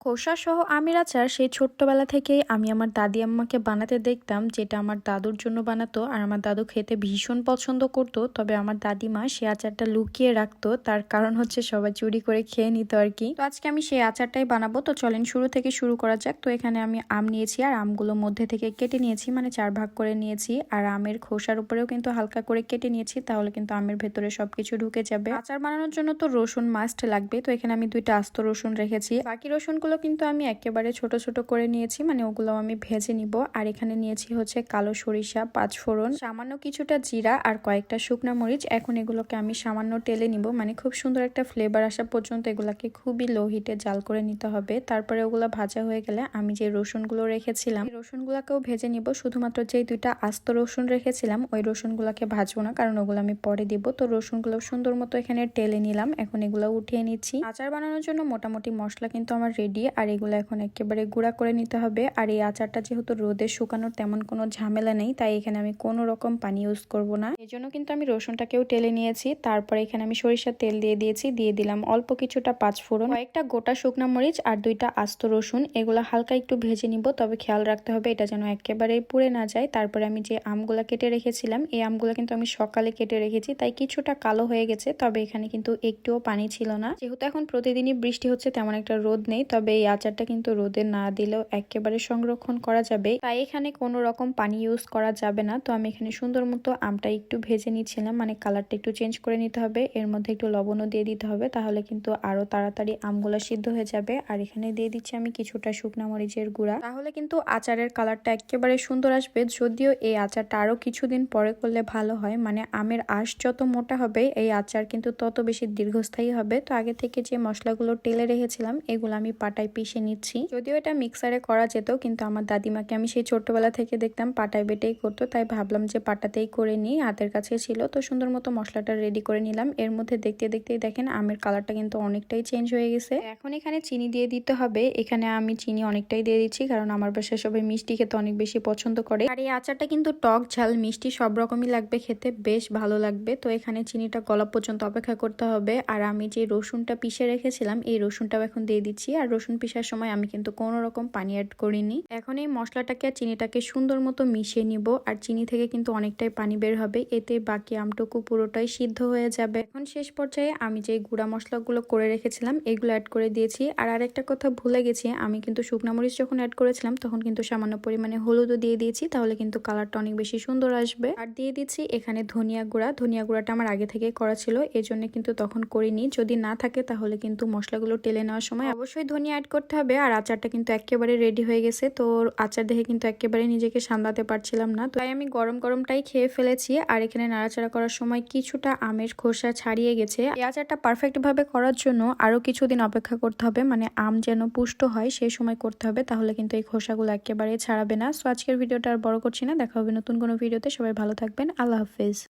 খোসা সহ আমের আচার সেই ছোট্টবেলা থেকেই আমি আমার দাদি আম্মাকে বানাতে দেখতাম, যেটা আমার দাদুর জন্য বানাতো আর আমার দাদু খেতে ভীষণ পছন্দ করতো। তবে আমার দাদিমা সে আচারটা লুকিয়ে রাখতো, তার কারণ হচ্ছে সবাই চুরি করে খেয়ে নিত আর কি। তো আজকে আমি সেই আচারটাই বানাবো। তো চলেন শুরু থেকে শুরু করা যাক। তো এখানে আমি আম নিয়েছি আর আমগুলো মধ্যে থেকে কেটে নিয়েছি মানে চার ভাগ করে নিয়েছি। আর আমের খোসার উপরেও কিন্তু হালকা করে কেটে নিয়েছি, তাহলে কিন্তু আমের ভেতরে সবকিছু ঢুকে যাবে। আচার বানানোর জন্য তো রসুন মাস্ট লাগবে। তো এখানে আমি দুইটা আস্ত রসুন রেখেছি। বাকি রসুনগুলো কিন্তু আমি একেবারে ছোট ছোট করে নিয়েছি মানে ওগুলো আমি ভেজে নিব। আর এখানে নিয়েছি হচ্ছে কালো সরিষা পাঁচ ফোড়ন সামান্য কিছুটা জিরা আর কয়েকটা শুকনো মরিচ। এখন এগুলোকে আমি সামান্য টেলে নিব মানে খুব সুন্দর একটা ফ্লেভার আসা পর্যন্ত এগুলাকে খুবই লো হিটে জাল করে নিতে হবে। তারপরে ওগুলো ভাজা হয়ে গেলে আমি যে রসুনগুলো রেখেছিলাম রসুনগুলোকেও ভেজে নিব। শুধুমাত্র যেই দুইটা আস্ত রসুন রেখেছিলাম, ওই রসুনগুলোকে ভাজবো না, কারণ ওগুলো আমি পরে দিব। তো রসুনগুলো সুন্দর মতো এখানে টেলে নিলাম। এখন এগুলো উঠিয়ে নিচ্ছি। আচার বানানোর জন্য মোটামুটি মশলা কিন্তু আমার রেডি আর এগুলো এখন একেবারে গুঁড়া করে নিতে হবে। আর এই আচারটা যেহেতু রোদে শুকানোর তেমন কোনো ঝামেলা নেই, তাই এখানে আমি কোনো রকম পানি ইউজ করব না। এই জন্য কিন্তু আমি রসুনটাকেও টেলে নিয়েছি, তারপরে এখানে আমি সরিষার তেল দিয়ে দিয়েছি, দিয়ে দিলাম অল্প কিছুটা পাঁচ ফোড়ন কয়েকটা গোটা শুকনা মরিচ আর দুইটা আস্ত রসুন। এগুলো হালকা একটু ভেজে নিব, তবে খেয়াল রাখতে হবে এটা যেন একেবারে পুড়ে না যায়। তারপরে আমি যে আমগুলা কেটে রেখেছিলাম, এই আমগুলো কিন্তু আমি সকালে কেটে রেখেছি, তাই কিছুটা কালো হয়ে গেছে, তবে এখানে কিন্তু একটুও পানি ছিল না। যেহেতু এখন প্রতিদিনই বৃষ্টি হচ্ছে, তেমন একটা রোদ নেই, তবে এই আচারটা কিন্তু রোদে না দিলেও একেবারে সংরক্ষণ করা যাবে। তাই এখানে কোনো রকম পানি ইউজ করা যাবে না। তো আমি এখানে সুন্দর মতো আমটা একটু ভেজে নিচ্ছিলাম। মানে কালারটা একটু চেঞ্জ করে নিতে হবে। এর মধ্যে একটু লবণও দিয়ে দিতে হবে। তাহলে কিন্তু আরও তাড়াতাড়ি আমগুলা সিদ্ধ হয়ে যাবে। আর এখানে দিয়ে দিচ্ছি আমি কিছুটা শুকনা মরিচের গুঁড়া। তাহলে কিন্তু আচারের কালারটা একেবারে সুন্দর আসবে। যদিও এই আচারটা আরও কিছুদিন পরে করলে ভালো হয়। মানে আমের আঁশ যত মোটা হবে, এই আচার কিন্তু তত বেশি দীর্ঘস্থায়ী হবে। তো আগে থেকে যে মশলাগুলো টেলে রেখেছিলাম, এগুলো আমি পাটায় পিষে নিচ্ছি। যদিও এটা মিক্সারে করা যেত, কিন্তু আমার দাদিমাকে আমি সেই ছোট্টবেলা থেকে দেখতাম পাটায় বেটেই করতো, তাই ভাবলাম যে পাটাতেই করে নিই, হাতের কাছে ছিল। তো সুন্দর মতো মশলাটা রেডি করে নিলাম। এর মধ্যে দেখতে দেখতেই দেখেন, আমের কালারটা কিন্তু অনেকটাই চেঞ্জ হয়ে গেছে। এখন এখানে চিনি দিয়ে দিতে হবে। এখানে আমি চিনি অনেকটাই দিয়ে দিচ্ছি, কারণ আমার বাসায় সবাই মিষ্টি খেতে অনেক বেশি পছন্দ করে। আর এই আচারটা কিন্তু টক ঝাল, মিষ্টি সব রকমই লাগবে খেতে, বেশ ভালো লাগবে। তো এখানে চিনিটা গলা পর্যন্ত অপেক্ষা করতে হবে। আর আমি যে রসুনটা পিষে রেখেছিলাম, এই রসুনটাও এখন দিয়ে দিচ্ছি। আর রসুন পিসার সময় আমি কিন্তু কোনো রকম পানি অ্যাড করিনি। এখন এই মশলাটাকে আর চিনিটাকে সুন্দর মতো মিশিয়ে নিব, আর চিনি থেকে কিন্তু অনেকটাই পানি বের হবে। এতে বাকি আমটুকু পুরোটাই সিদ্ধ হয়ে যাবে। এখন শেষ পর্যায়ে আমি যে গুঁড়া মশলাগুলো করে রেখেছিলাম, এগুলো অ্যাড করে দিয়েছি। আর আরেকটা কথা ভুলে গেছি, আমি কিন্তু শুকনা মরিচ যখন অ্যাড করেছিলাম, তখন কিন্তু সামান্য পরিমাণে হলুদও দিয়ে দিয়েছি, তাহলে কিন্তু কালারটা অনেক বেশি সুন্দর আসবে। আর দিয়ে দিচ্ছি এখানে ধনিয়া গুঁড়া। ধনিয়া গুঁড়াটা আমার আগে থেকে করা ছিল এই জন্য কিন্তু তখন করিনি। যদি না থাকে, তাহলে কিন্তু মশলাগুলো টেলে নেওয়ার সময় অবশ্যই ধনিয়া অ্যাড করতে হবে। আর আচারটা কিন্তু একেবারে রেডি হয়ে গেছে। তো আচার দেখে কিন্তু একেবারে নিজেকে সামলাতে পারছিলাম না। তাই আমি গরম গরমটাই খেয়ে ফেলেছি। আর এখানে নাড়াচাড়া করার সময় কিছুটা আমের খোসা ছাড়িয়ে গেছে। এই আচারটা পারফেক্টভাবে করার জন্য আরও কিছুদিন অপেক্ষা করতে হবে। মানে আম যেন পুষ্ট হয় সেই সময় করতে হবে। তাহলে কিন্তু এই খোসাগুলো একেবারে ছাড়াবে না। সো আজকের ভিডিওটা আর বড় করছি না। দেখা হবে নতুন কোনো ভিডিওতে। সবাই ভালো থাকবেন। আল্লাহ হাফিজ।